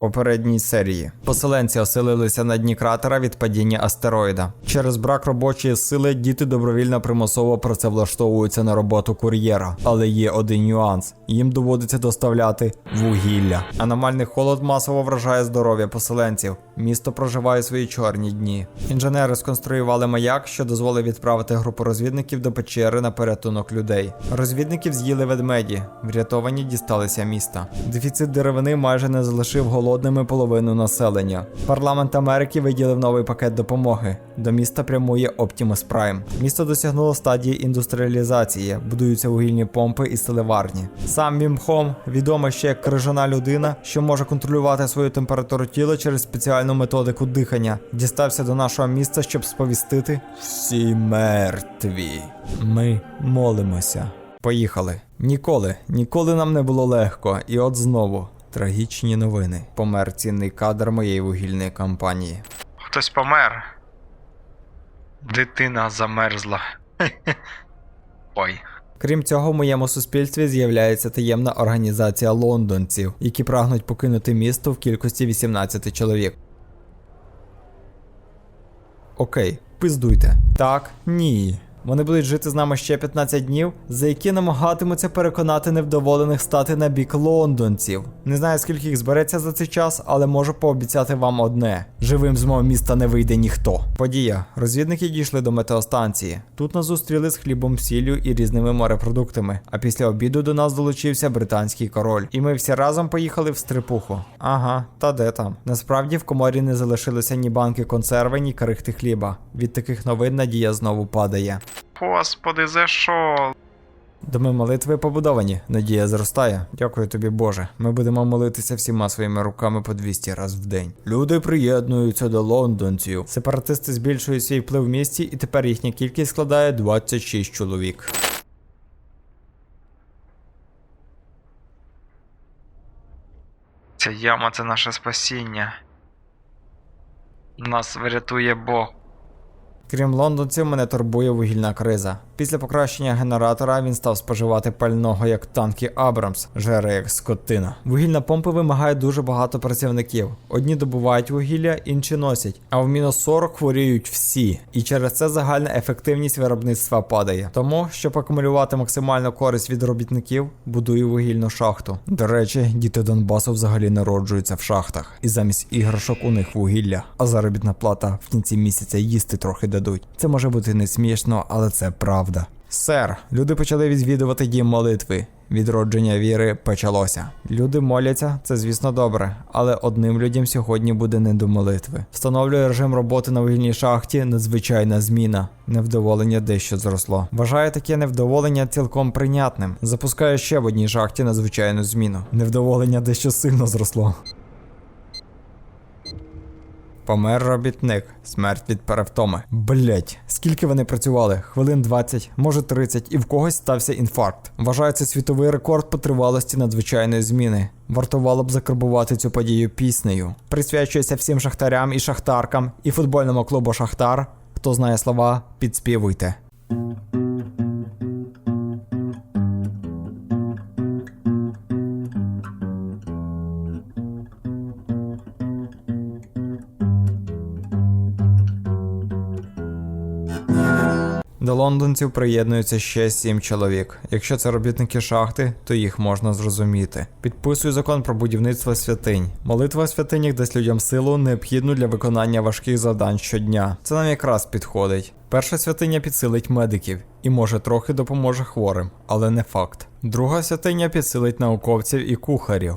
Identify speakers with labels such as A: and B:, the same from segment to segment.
A: попередній серії. Поселенці оселилися на дні кратера від падіння астероїда. Через брак робочої сили діти добровільно примусово працевлаштовуються на роботу кур'єра. Але є один нюанс: їм доводиться доставляти вугілля. Аномальний холод масово вражає здоров'я поселенців. Місто проживає свої чорні дні. Інженери сконструювали маяк, що дозволив відправити групу розвідників до печери на порятунок людей. Розвідників з'їли ведмеді, врятовані дісталися міста. Дефіцит деревини майже не залишив голодними половину населення. Парламент Америки виділив новий пакет допомоги. До міста прямує Optimus Prime. Місто досягнуло стадії індустріалізації, будуються вугільні помпи і стелеварні. Сам Вімхом відомий ще як крижана людина, що може контролювати свою температуру тіла через спеціальну методику дихання. Дістався до нашого міста, щоб сповістити всі мертві. Ми молимося. Поїхали. Ніколи, ніколи нам не було легко, і от знову трагічні новини. Помер цінний кадр моєї вугільної кампанії.
B: Хтось помер. Дитина замерзла. Ой.
A: Крім цього, в моєму суспільстві з'являється таємна організація лондонців, які прагнуть покинути місто в кількості 18 чоловік. Окей, пиздуйте. Так, ні. Вони будуть жити з нами ще 15 днів, за які намагатимуться переконати невдоволених стати на бік лондонців. Не знаю, скільки їх збереться за цей час, але можу пообіцяти вам одне: живим з мого міста не вийде ніхто. Подія. Розвідники дійшли до метеостанції. Тут нас зустріли з хлібом, сіллю і різними морепродуктами. А після обіду до нас долучився британський король. І ми всі разом поїхали в стрипуху. Ага, та де там? Насправді в коморі не залишилося ні банки консерви, ні крихти хліба. Від таких новин надія знову падає.
B: Господи, за що?
A: Доми молитви побудовані, надія зростає. Дякую тобі, Боже. Ми будемо молитися всіма своїми руками по 200 раз в день. Люди приєднуються до лондонців. Сепаратисти збільшують свій вплив в місті, і тепер їхня кількість складає 26 чоловік.
B: Ця яма це наше спасіння. Нас врятує Бог.
A: Крім лондонців, мене турбує вугільна криза. Після покращення генератора він став споживати пального як танки Абрамс, жере як скотина. Вугільна помпа вимагає дуже багато працівників. Одні добувають вугілля, інші носять. А в мінус 40 хворіють всі. І через це загальна ефективність виробництва падає. Тому, щоб акумулювати максимальну користь від робітників, будую вугільну шахту. До речі, діти Донбасу взагалі народжуються в шахтах, і замість іграшок у них вугілля, а заробітна плата в кінці місяця їсти трохи дадуть. Це може бути не смішно, але це правда. Сер, люди почали відвідувати дім молитви. Відродження віри почалося. Люди моляться, це звісно добре, але одним людям сьогодні буде не до молитви. Встановлює режим роботи на вугільній шахті надзвичайна зміна. Невдоволення дещо зросло. Вважаю таке невдоволення цілком прийнятним. Запускаю ще в одній шахті надзвичайну зміну. Невдоволення дещо сильно зросло. Помер робітник, смерть від перевтоми. Блять, скільки вони працювали? Хвилин 20, може 30, і в когось стався інфаркт. Вважається світовий рекорд по тривалості надзвичайної зміни. Вартувало б закарбувати цю подію піснею. Присвячується всім шахтарям і шахтаркам, і футбольному клубу Шахтар. Хто знає слова, підспівуйте. До лондонців приєднується ще сім чоловік. Якщо це робітники шахти, то їх можна зрозуміти. Підписую закон про будівництво святинь. Молитва в святинях дасть людям силу, необхідну для виконання важких завдань щодня. Це нам якраз підходить. Перша святиня підсилить медиків і може трохи допоможе хворим, але не факт. Друга святиня підсилить науковців і кухарів.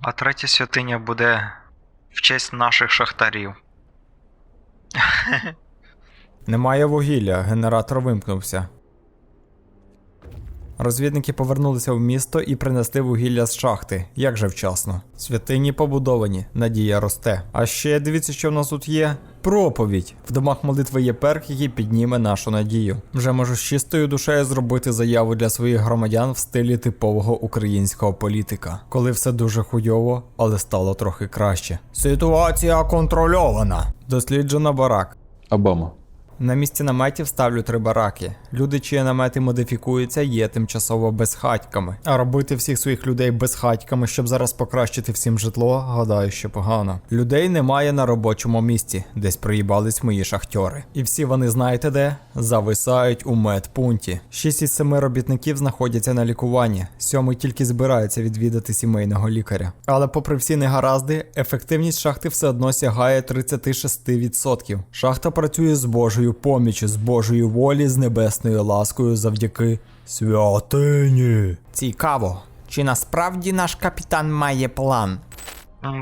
B: А третя святиня буде в честь наших шахтарів.
A: Немає вугілля, генератор вимкнувся. Розвідники повернулися в місто і принесли вугілля з шахти, як же вчасно. Святині побудовані, надія росте. А ще дивіться, що в нас тут є. Проповідь. В домах молитви є перк, який підніме нашу надію. Вже можу з чистою душею зробити заяву для своїх громадян в стилі типового українського політика, коли все дуже хуйово, але стало трохи краще. Ситуація контрольована. Досліджено барак.
C: Обама.
A: На місці наметів ставлю три бараки. Люди, чиї намети модифікуються, є тимчасово безхатьками. А робити всіх своїх людей безхатьками, щоб зараз покращити всім житло, гадаю, що погано. Людей немає на робочому місці, десь приїбались мої шахтьори. І всі вони знаєте де? Зависають у медпункті. Шість із семи робітників знаходяться на лікуванні. Сьомий тільки збирається відвідати сімейного лікаря. Але попри всі негаразди, ефективність шахти все одно сягає 36%. Шахта працює з Божою поміччю, з Божої волі, з небесною ласкою завдяки святині. Цікаво, чи насправді наш капітан має план?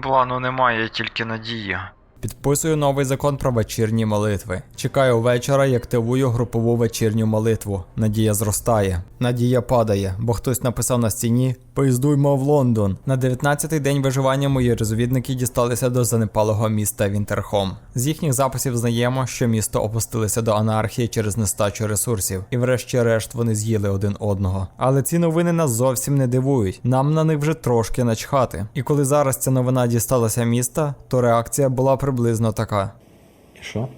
B: Плану немає, тільки надія.
A: Підписую новий закон про вечірні молитви. Чекаю вечора і активую групову вечірню молитву. Надія зростає. Надія падає, бо хтось написав на стіні Пиздуймо в Лондон. На 19-й день виживання мої розвідники дісталися до занепалого міста Вінтерхом. З їхніх записів знаємо, що місто опустилося до анархії через нестачу ресурсів, і врешті-решт вони з'їли один одного. Але ці новини нас зовсім не дивують. Нам на них вже трошки начхати. І коли зараз ця новина дісталася міста, то реакція була приблизно така.
C: І що?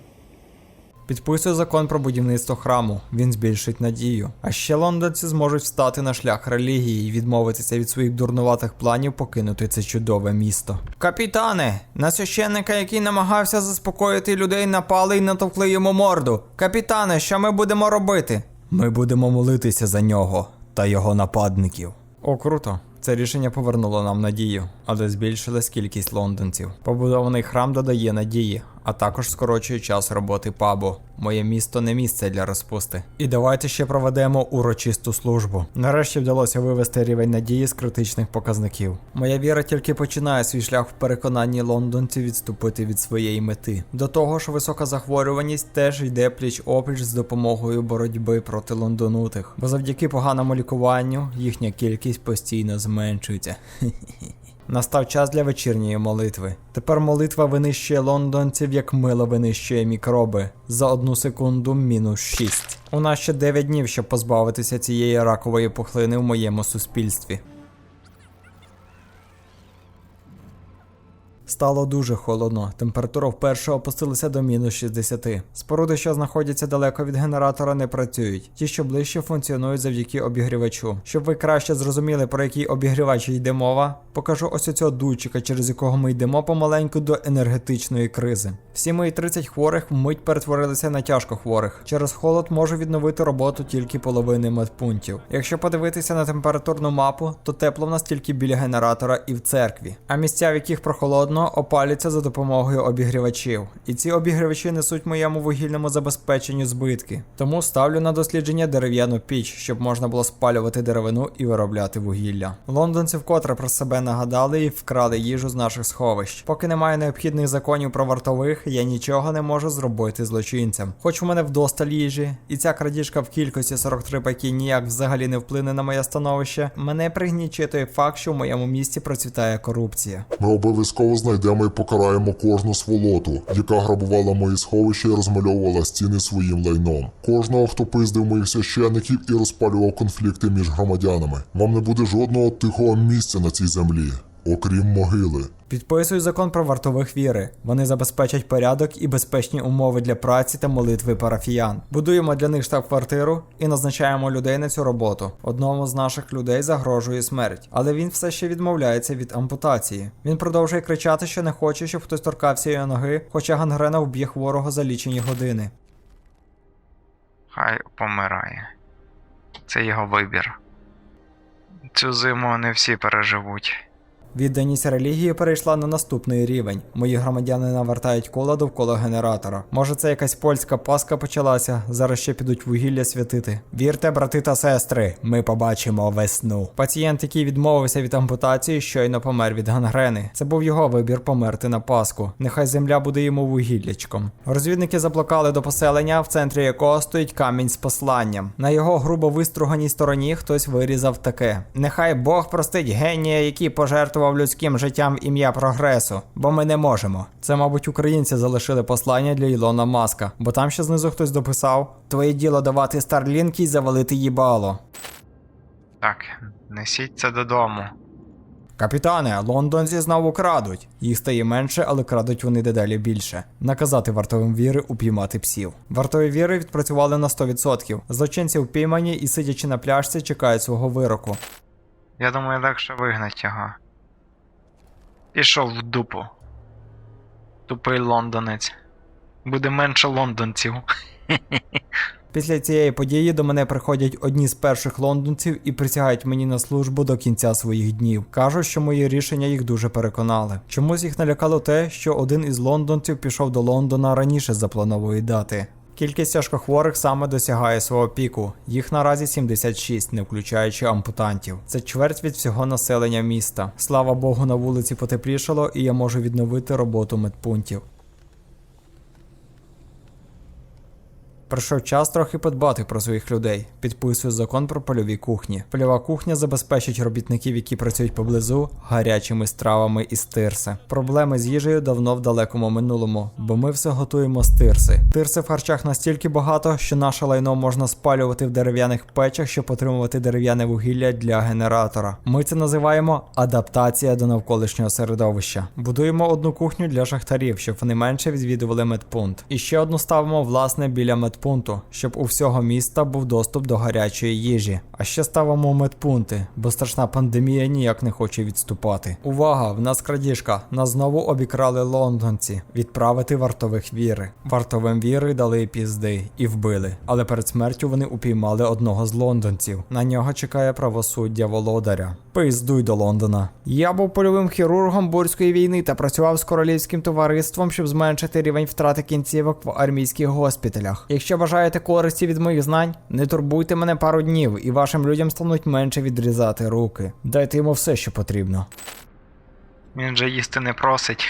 A: Підписує закон про будівництво храму. Він збільшить надію. А ще лондонці зможуть встати на шлях релігії і відмовитися від своїх дурнуватих планів покинути це чудове місто. Капітане, на священника, який намагався заспокоїти людей, напали і натовкли йому морду. Капітане, що ми будемо робити? Ми будемо молитися за нього та його нападників. О, круто. Це рішення повернуло нам надію, але збільшилась кількість лондонців. Побудований храм додає надії, а також скорочує час роботи пабу. Моє місто не місце для розпусти. І давайте ще проведемо урочисту службу. Нарешті вдалося вивести рівень надії з критичних показників. Моя віра тільки починає свій шлях в переконанні лондонців відступити від своєї мети. До того ж, висока захворюваність теж йде пліч опліч з допомогою боротьби проти лондонутих, бо завдяки поганому лікуванню їхня кількість постійно зменшується. Настав час для вечірньої молитви. Тепер молитва винищує лондонців, як мило винищує мікроби. За одну секунду мінус 6. У нас ще 9 днів, щоб позбавитися цієї ракової пухлини в моєму суспільстві. Стало дуже холодно. Температура вперше опустилася до мінус 60. Споруди, що знаходяться далеко від генератора, не працюють. Ті, що ближче, функціонують завдяки обігрівачу. Щоб ви краще зрозуміли, про який обігрівач йде мова, покажу ось оцього дуйчика, через якого ми йдемо помаленьку до енергетичної кризи. Всі мої 30 хворих вмить перетворилися на тяжко хворих. Через холод можу відновити роботу тільки половини медпунктів. Якщо подивитися на температурну мапу, то тепло в нас тільки біля генератора і в церкві. А місця, в яких прохолодно, опалюються за допомогою обігрівачів. І ці обігрівачі несуть моєму вугільному забезпеченню збитки. Тому ставлю на дослідження дерев'яну піч, щоб можна було спалювати деревину і виробляти вугілля. Лондонці вкотре про себе нагадали і вкрали їжу з наших сховищ. Поки немає необхідних законів про вартових, я нічого не можу зробити злочинцям. Хоч у мене вдосталь їжі, і ця крадіжка в кількості 43 паки ніяк взагалі не вплине на моє становище. Мене пригнічує той факт, що в моєму місті процвітає корупція.
D: Ми обов'язково знайдемо і покараємо кожну сволоту, яка грабувала мої сховища і розмальовувала стіни своїм лайном. Кожного, хто пиздив моїх священиків і розпалював конфлікти між громадянами. Вам не буде жодного тихого місця на цій землі, окрім могили.
A: Підписую закон про вартових віри. Вони забезпечать порядок і безпечні умови для праці та молитви парафіян. Будуємо для них штаб-квартиру і назначаємо людей на цю роботу. Одному з наших людей загрожує смерть, але він все ще відмовляється від ампутації. Він продовжує кричати, що не хоче, щоб хтось торкався його ноги, хоча гангрена вб'є хворого за лічені години.
B: Хай помирає. Це його вибір. Цю зиму не всі переживуть.
A: Відданість релігії перейшла на наступний рівень. Мої громадяни навертають кола довкола генератора. Може, це якась польська паска почалася. Зараз ще підуть вугілля святити. Вірте, брати та сестри, ми побачимо весну. Пацієнт, який відмовився від ампутації, щойно помер від гангрени. Це був його вибір померти на паску. Нехай земля буде йому вугіллячком. Розвідники заблокали до поселення, в центрі якого стоїть камінь з посланням. На його грубо виструганій стороні хтось вирізав таке: Нехай Бог простить генія, який пожертвував людським життям в ім'я прогресу, бо ми не можемо. Це, мабуть, українці залишили послання для Ілона Маска, бо там ще знизу хтось дописав: Твоє діло давати старлінки й завалити їбало.
B: Так, несіть це додому.
A: Капітане, лондонці знову крадуть. Їх стає менше, але крадуть вони дедалі більше. Наказати вартовим віри упіймати псів. Вартові віри відпрацювали на 100%. Злочинці впіймані і сидячи на пляжці, чекають свого вироку.
B: Я думаю, легше вигнать його. Пішов в дупу. Тупий лондонець. Буде менше лондонців.
A: Після цієї події до мене приходять одні з перших лондонців і присягають мені на службу до кінця своїх днів. Кажуть, що мої рішення їх дуже переконали. Чомусь їх налякало те, що один із лондонців пішов до Лондона раніше запланової дати. Кількість тяжкохворих саме досягає свого піку. Їх наразі 76, не включаючи ампутантів. Це чверть від всього населення міста. Слава Богу, на вулиці потеплішало, і я можу відновити роботу медпунктів. Прийшов час трохи подбати про своїх людей. Підписую закон про польові кухні. Польова кухня забезпечить робітників, які працюють поблизу, гарячими стравами із тирси. Проблеми з їжею давно в далекому минулому, бо ми все готуємо з тирси. Тирси в харчах настільки багато, що наше лайно можна спалювати в дерев'яних печах, щоб отримувати дерев'яне вугілля для генератора. Ми це називаємо адаптація до навколишнього середовища. Будуємо одну кухню для шахтарів, щоб вони менше відвідували медпункт. І ще одну ставимо власне біля медпункту, щоб у всього міста був доступ до гарячої їжі. А ще ставимо медпункти, бо страшна пандемія ніяк не хоче відступати. Увага! В нас крадіжка. Нас знову обікрали лондонці. Відправити вартових віри. Вартовим віри дали пізди і вбили. Але перед смертю вони упіймали одного з лондонців. На нього чекає правосуддя володаря. Пиздуй до Лондона. Я був польовим хірургом бурської війни та працював з королівським товариством, щоб зменшити рівень втрати кінцівок в армійських госпіталях. Якщо бажаєте користі від моїх знань, не турбуйте мене пару днів, і вашим людям стануть менше відрізати руки. Дайте йому все, що потрібно.
B: Він же їсти не просить.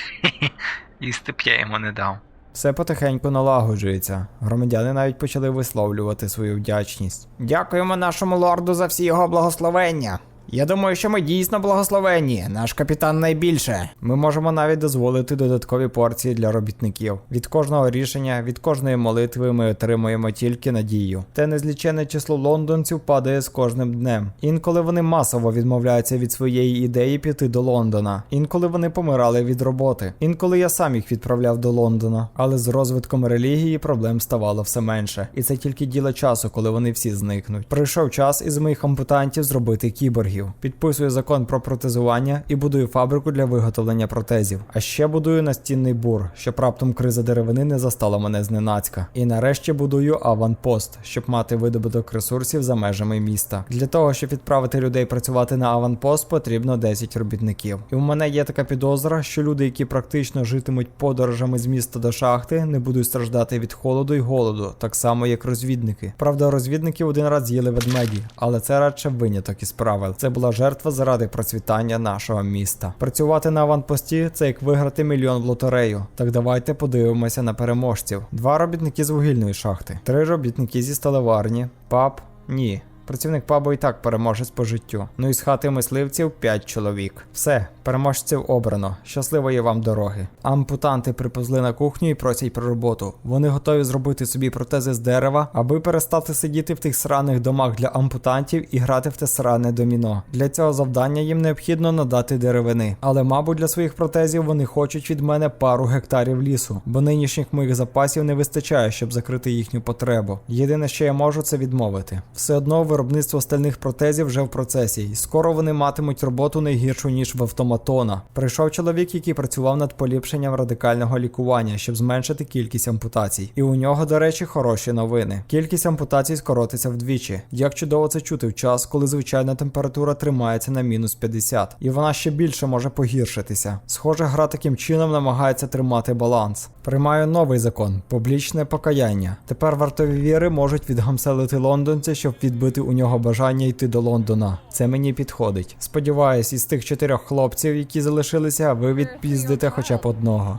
B: їсти б я йому не дав.
A: Все потихеньку налагоджується. Громадяни навіть почали висловлювати свою вдячність. Дякуємо нашому лорду за всі його благословення. Я думаю, що ми дійсно благословенні. Наш капітан найбільше. Ми можемо навіть дозволити додаткові порції для робітників. Від кожного рішення, від кожної молитви ми отримуємо тільки надію. Те незлічене число лондонців падає з кожним днем. Інколи вони масово відмовляються від своєї ідеї піти до Лондона. Інколи вони помирали від роботи. Інколи я сам їх відправляв до Лондона. Але з розвитком релігії проблем ставало все менше. І це тільки діло часу, коли вони всі зникнуть. Прийшов час із моїх ампутантів зробити кіборгів. Підписую закон про протезування і будую фабрику для виготовлення протезів. А ще будую настінний бур, щоб раптом криза деревини не застала мене зненацька. І нарешті будую аванпост, щоб мати видобуток ресурсів за межами міста. Для того, щоб відправити людей працювати на аванпост, потрібно 10 робітників. І в мене є така підозра, що люди, які практично житимуть подорожами з міста до шахти, не будуть страждати від холоду й голоду, так само як розвідники. Правда, розвідників один раз з'їли ведмеді, але це радше виняток із правил. Це була жертва заради процвітання нашого міста. Працювати на аванпості це як виграти мільйон в лотерею. Так давайте подивимося на переможців. Два робітники з вугільної шахти, три робітники зі сталеварні, пап ні. Працівник пабу і так переможець по життю. Ну і з хати мисливців 5 чоловік. Все, переможців обрано. Щасливої вам дороги. Ампутанти приповзли на кухню і просять про роботу. Вони готові зробити собі протези з дерева, аби перестати сидіти в тих сраних домах для ампутантів і грати в те сране доміно. Для цього завдання їм необхідно надати деревини. Але, мабуть, для своїх протезів вони хочуть від мене пару гектарів лісу, бо нинішніх моїх запасів не вистачає, щоб закрити їхню потребу. Єдине, що я можу, це відмовити. Все одно виробництво стальних протезів вже в процесі, і скоро вони матимуть роботу не гіршу ніж в автоматона. Прийшов чоловік, який працював над поліпшенням радикального лікування, щоб зменшити кількість ампутацій. І у нього, до речі, хороші новини. Кількість ампутацій скоротиться вдвічі. Як чудово це чути в час, коли звичайна температура тримається на мінус 50, і вона ще більше може погіршитися. Схоже, гра таким чином намагається тримати баланс. Приймаю новий закон публічне покаяння. Тепер вартові віри можуть відгамселити лондонця, щоб відбити у нього бажання йти до Лондона. Це мені підходить. Сподіваюсь, із тих чотирьох хлопців, які залишилися, ви відпіздите хоча б одного.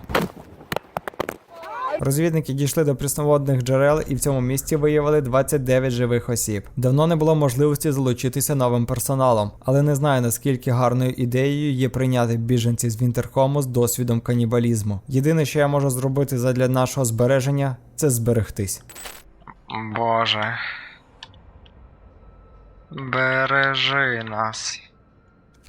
A: Розвідники дійшли до прісноводних джерел і в цьому місті виявили 29 живих осіб. Давно не було можливості залучитися новим персоналом, але не знаю наскільки гарною ідеєю є прийняти біженців з Вінтерхому з досвідом канібалізму. Єдине, що я можу зробити задля нашого збереження, це зберегтись.
B: Боже. Бережи нас.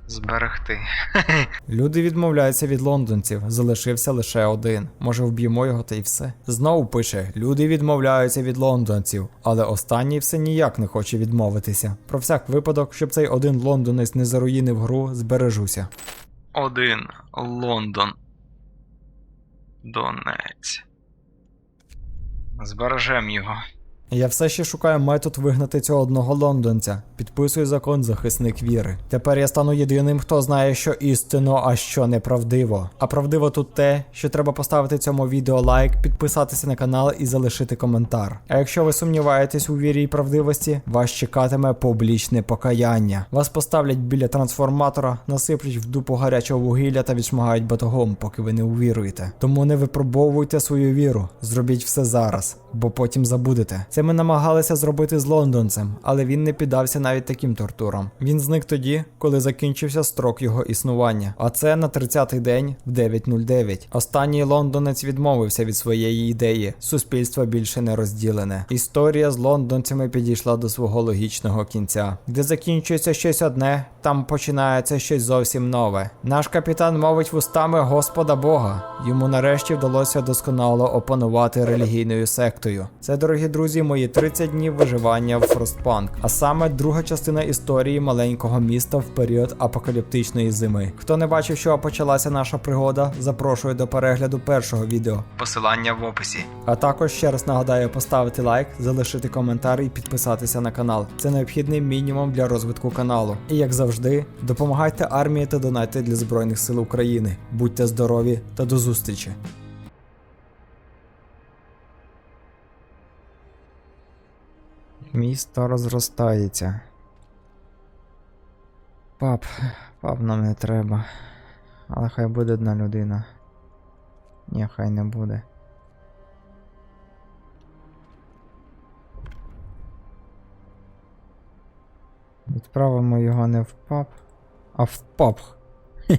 B: Зберегти.
A: Люди відмовляються від лондонців, залишився лише один. Може, вб'ємо його та й все. Знову пише: люди відмовляються від лондонців, але останній все ніяк не хоче відмовитися. Про всяк випадок, щоб цей один лондонець не заруїнив гру, збережуся.
B: Один. Лондон. Донець. Збережем його.
A: Я все ще шукаю метод вигнати цього одного лондонця. Підписую закон захисник віри. Тепер я стану єдиним, хто знає, що істинно, а що неправдиво. А правдиво тут те, що треба поставити цьому відео лайк, підписатися на канал і залишити коментар. А якщо ви сумніваєтесь у вірі і правдивості, вас чекатиме публічне покаяння. Вас поставлять біля трансформатора, насиплять в дупу гарячого вугілля та відшмагають батогом, поки ви не увіруєте. Тому не випробовуйте свою віру, зробіть все зараз, бо потім забудете. Це ми намагалися зробити з лондонцем, але він не піддався навіть таким тортурам. Він зник тоді, коли закінчився строк його існування. А це на 30-й день в 9.09. Останній лондонець відмовився від своєї ідеї. Суспільство більше не розділене. Історія з лондонцями підійшла до свого логічного кінця. Де закінчується щось одне, там починається щось зовсім нове. Наш капітан мовить вустами Господа Бога. Йому нарешті вдалося досконало опанувати релігійною сектою. Це, дорогі друзі, мої 30 днів виживання в Фростпанк, а саме друга частина історії маленького міста в період апокаліптичної зими. Хто не бачив, що почалася наша пригода, запрошую до перегляду першого відео.
B: Посилання в описі.
A: А також ще раз нагадаю поставити лайк, залишити коментар і підписатися на канал. Це необхідний мінімум для розвитку каналу. І як завжди, допомагайте армії та донайте для Збройних сил України. Будьте здорові та до зустрічі! Місто розростається. Пап, пап нам не треба. Але хай буде одна людина. Ні, хай не буде. Відправимо його не в паб, а в. Хе.